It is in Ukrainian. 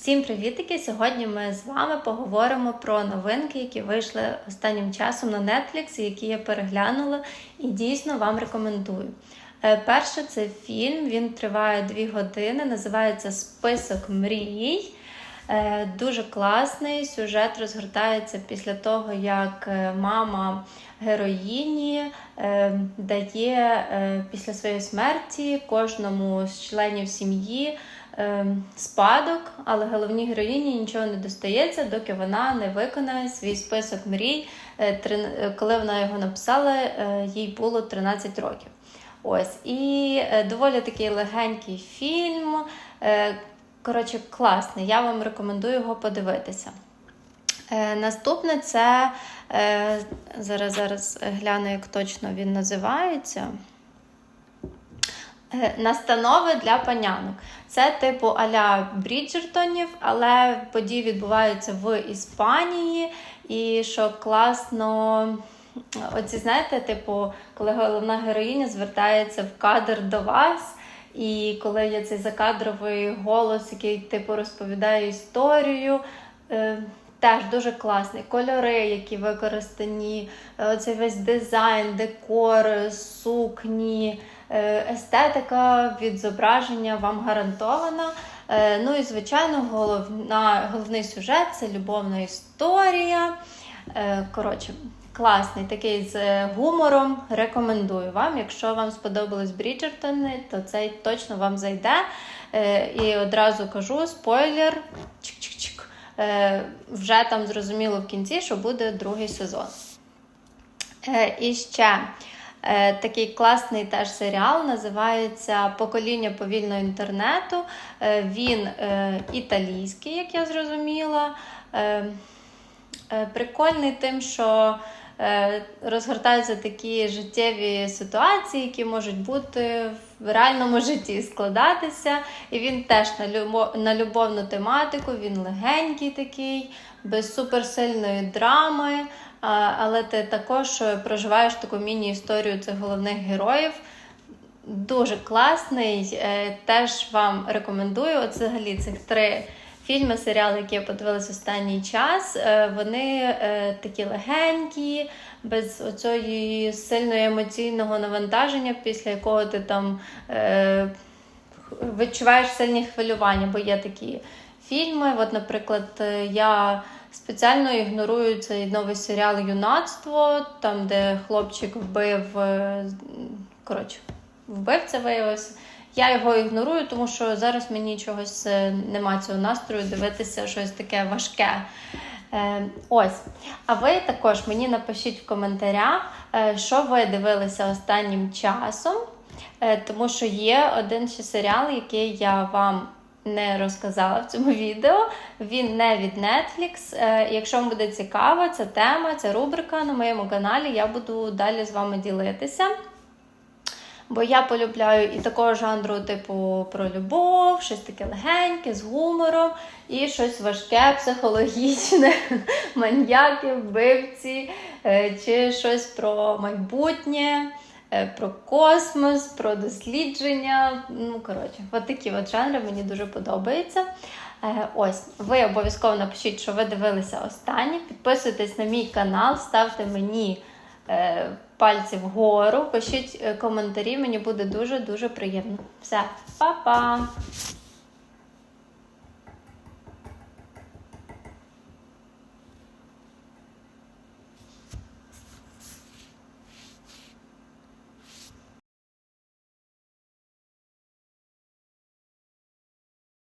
Всім привітики! Сьогодні ми з вами поговоримо про новинки, які вийшли останнім часом на Netflix, які я переглянула і дійсно вам рекомендую. Е, Перше це фільм, він триває 2 години, називається Список мрій. Е, Дуже класний сюжет розгортається після того, як е, мама героїні дає після своєї смерті кожному з членів сім'ї спадок, але головній героїні нічого не достається, доки вона не виконає свій список мрій. Е, е, Коли вона його написала, е, їй було 13 років. Ось і доволі такий легенький фільм. Коротше, класний. Я вам рекомендую його подивитися. Наступне це зараз, зараз гляну, як точно він називається. Е, Настанови для панянок. Це типу аля Бріджертонів, але події відбуваються в Іспанії. І що класно, оці, знаєте, типу, коли головна героїня звертається в кадр до вас. І коли є цей закадровий голос, який типу розповідає історію, е, теж дуже класний. Кольори, які використані, е, оцей весь дизайн, декор, сукні, естетика від зображення вам гарантована. Е, Ну і звичайно, головна, головний сюжет це любовна історія. Е, Коротше, класний, такий з е, гумором. Рекомендую вам. Якщо вам сподобались Бріджертони, то цей точно вам зайде. Е, І одразу кажу: спойлер. Чик-чик-чик. Е, Вже там зрозуміло в кінці, що буде другий сезон. Е, І ще е, такий класний теж серіал називається Покоління повільного інтернету. Е, Він е, італійський, як я зрозуміла. Е, е, Прикольний тим, що е, розгортаються такі життєві ситуації, які можуть бути в реальному житті складатися. І він теж на любовну тематику, він легенький такий, без суперсильної драми. Але ти також е, проживаєш таку міні-історію цих головних героїв. Дуже класний. е, Теж вам рекомендую. Взагалі цих три фільми, серіали, які я подивилася останній час. е, Вони такі легенькі, без оцього сильного емоційного навантаження, після якого ти там відчуваєш сильні хвилювання, бо є такі фільми. От, наприклад, я спеціально ігнорую цей новий серіал Юнацтво, там, де хлопчик вбив. е, Коротше, вбивця виявився. Я його ігнорую, тому що зараз мені чогось е, нема цього настрою дивитися щось таке важке. Е, ось. А ви також мені напишіть в коментарях, е, що ви дивилися останнім часом, тому що є один ще серіал, який я вам не розказала в цьому відео. Він не від Netflix. Е, Якщо вам буде цікава ця тема, ця рубрика на моєму каналі, я буду далі з вами ділитися. Бо я полюбляю і такого жанру, типу, про любов, щось таке легеньке, з гумором, і щось важке, психологічне, маньяки, вбивці, е, чи щось про майбутнє, про космос, про дослідження. Ну, коротше, от такі от жанри мені дуже подобаються. Е, Ось, ви обов'язково напишіть, що ви дивилися останні. Підписуйтесь на мій канал, ставте мені е, пальці вгору, пишіть е, коментарі, мені буде дуже-дуже приємно. Все, па-па!